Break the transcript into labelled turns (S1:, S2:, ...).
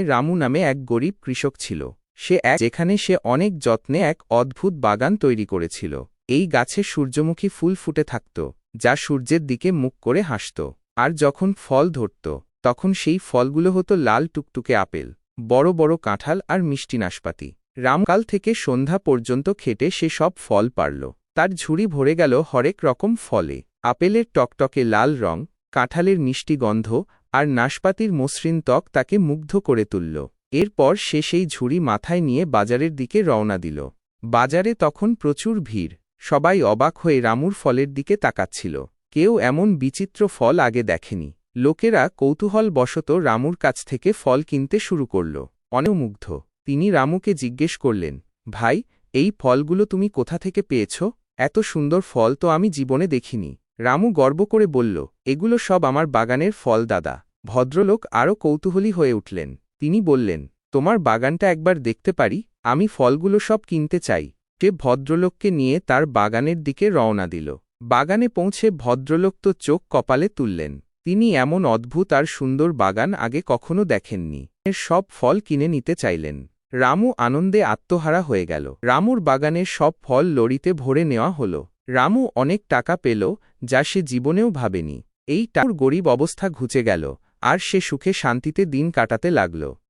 S1: রামু নামে এক গরিব কৃষক ছিল। সে এক যেখানে সে অনেক যত্নে এক অদ্ভুত বাগান তৈরি করেছিল। এই গাছে সূর্যমুখী ফুল ফুটে থাকত, যা সূর্যের দিকে মুখ করে হাসত। আর যখন ফল ধরত, তখন সেই ফলগুলো হতো লাল টুকটুকে আপেল, বড় বড় কাঁঠাল আর মিষ্টি নাশপাতি। রামকাল থেকে সন্ধ্যা পর্যন্ত খেটে সে সব ফল পারল। তার ঝুড়ি ভরে গেল হরেক রকম ফলে। আপেলের টকটকে লাল রং, কাঁঠালের মিষ্টি গন্ধ আর নাশপাতির মসৃণ ত্বক তাকে মুগ্ধ করে তুলল। এরপর সে সেই ঝুড়ি মাথায় নিয়ে বাজারের দিকে রওনা দিল। বাজারে তখন প্রচুর ভিড়। সবাই অবাক হয়ে রামুর ফলের দিকে তাকাচ্ছিল। কেউ এমন বিচিত্র ফল আগে দেখেনি। লোকেরা কৌতূহলবশত রামুর কাছ থেকে ফল কিনতে শুরু করল। অনমুগ্ধ তিনি রামুকে জিজ্ঞেস করলেন, ভাই, এই ফলগুলো তুমি কোথা থেকে পেয়েছ? এত সুন্দর ফল তো আমি জীবনে দেখিনি। রামু গর্ব করে বলল, এগুলো সব আমার বাগানের ফল, দাদা। ভদ্রলোক আরও কৌতূহলী হয়ে উঠলেন। তিনি বললেন, তোমার বাগানটা একবার দেখতে পারি, আমি ফলগুলো সব কিনতে চাই। সে ভদ্রলোককে নিয়ে তার বাগানের দিকে রওনা দিল। বাগানে পৌঁছে ভদ্রলোক তো চোখ কপালে তুললেন। তিনি এমন অদ্ভুত আর সুন্দর বাগান আগে কখনো দেখেননি। এর সব ফল কিনে নিতে চাইলেন। রামু আনন্দে আত্মহারা হয়ে গেল। রামুর বাগানের সব ফল লড়িতে ভরে নেওয়া হল। রামু অনেক টাকা পেল, যা সে জীবনেও ভাবেনি। এই টাকুর গরিব অবস্থা ঘুচে গেল। আর সে সুখে শান্তিতে দিন কাটাতে লাগল।